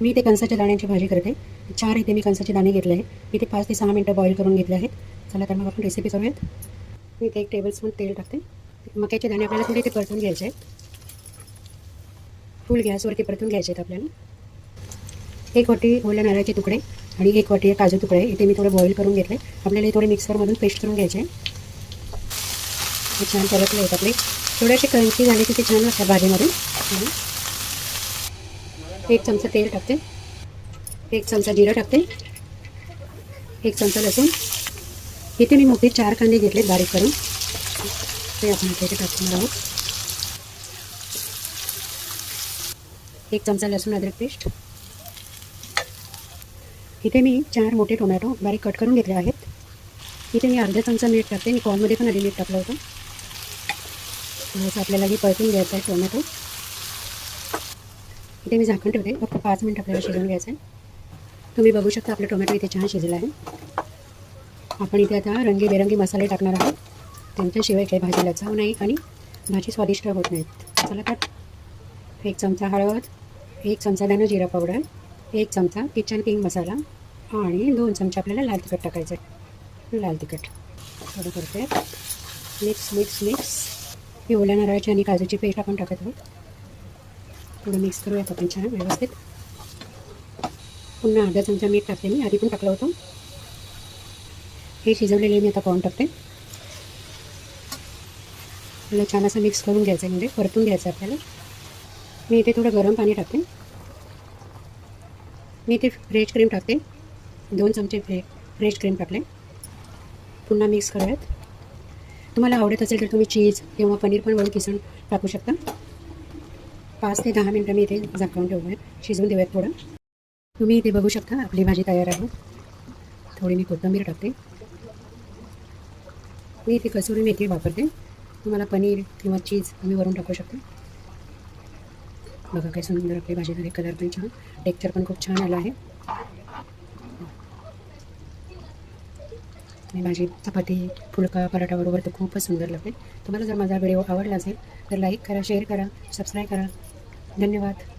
मी इथे कणसाच्या दाण्यांची भाजी करते. चार इथे मी कणसाचे दाणे घेतले आहेत. ते पाच ते सहा मिनटं बॉईल करून घेतले आहेत. चला तर मग आपण रेसिपी करूयात. मी इथे एक टेबलस्पून तेल टाकते. मक्याचे दाणे आपल्याला थोडे ते परतून घ्यायचे आहेत. फुल गॅसवरती परतून घ्यायचे आहेत आपल्याला. एक वाटी ओल्या नारळाचे तुकडे आणि एक वाटी काजू तुकडे. इथे मी थोडे बॉईल करून घेतले. आपल्याला हे थोडे मिक्सरमधून पेस्ट करून घ्यायचे आहे छान परतले आहेत आपले. थोडेसे क्रंची झाले की ते छान लागतात भाजीमधून. एक चमचा तेल टाकते. एक चमचा जिरं टाकते. एक चमचा लसूण. इथे मी मोठे चार कांदे घेतले बारीक करून. ते आपण इथे टाकणार आहोत. एक चमचा लसूण अद्रक पेस्ट. इथे मी चार मोठे टोमॅटो बारीक कट करून घेतले आहेत. इथे मी अर्धा चमचा मीठ टाकते. मी कॉलमध्ये पण आधी मीठ टाकलं होतं. आपल्याला हे परतून घ्यायचं आहे टोमॅटो. इथे मी झाकण ठेवते. फक्त पाच मिनिट आपल्याला शिजवून घ्यायचं आहे. तुम्ही बघू शकता आपलं टोमॅटो इथे छान शिजला आहे. आपण इथे आता रंगीबेरंगी मसाले टाकणार आहोत. त्यांच्याशिवाय काही भाजीला चव नाही आणि भाजी स्वादिष्ट होत नाहीत. चला तर एक चमचा हळद एक चमचा दाना जिरा पावडर एक चमचा किचन किंग मसाला आणि दोन चमचे आपल्याला लाल तिखट टाकायचं आहे. लाल तिखट. थोडं करते. Mix mix mix. ही ओल्या नारळाची आणि काजूची पेस्ट आपण टाकत आहोत. थोडं मिक्स करूयात आपण छान व्यवस्थित पुन्हा अर्धा चमचा मीठ टाकते मी. आधी पण टाकलं होतं. हे शिजवलेले मी आता पाहून टाकते. आपल्याला छान असं मिक्स करून घ्यायचं आहे म्हणजे परतून घ्यायचं आहे आपल्याला. मी इथे थोडं गरम पाणी टाकते. मी इथे फ्रेश क्रीम टाकते. दोन चमचे फ्रे फ्रेश क्रीम टाकले. पुन्हा मिक्स करूयात. तुम्हाला आवडत असेल तर तुम्ही चीज किंवा पनीर पण वरून किसून टाकू शकता. पाच ते दहा मिनटं मी इथे झाकवून ठेवूया शिजवून देऊयात थोडं. तुम्ही इथे बघू शकता आपली भाजी तयार आहे. थोडी मी कोथंबीर टाकते. मी इथे कसुरी मेथी वापरते. तुम्हाला पनीर किंवा चीज तुम्ही वरून टाकू शकता. बघा काय सुंदर आपली भाजी झाली कलर पण छान. टेक्चर पण खूप छान आलं आहे. आणि भाजी चपाती फुलका पराठाबरोबर तर खूपच सुंदर लागते. तुम्हाला जर माझा व्हिडिओ आवडला असेल तर लाईक करा शेअर करा सबस्क्राईब करा. धन्यवाद.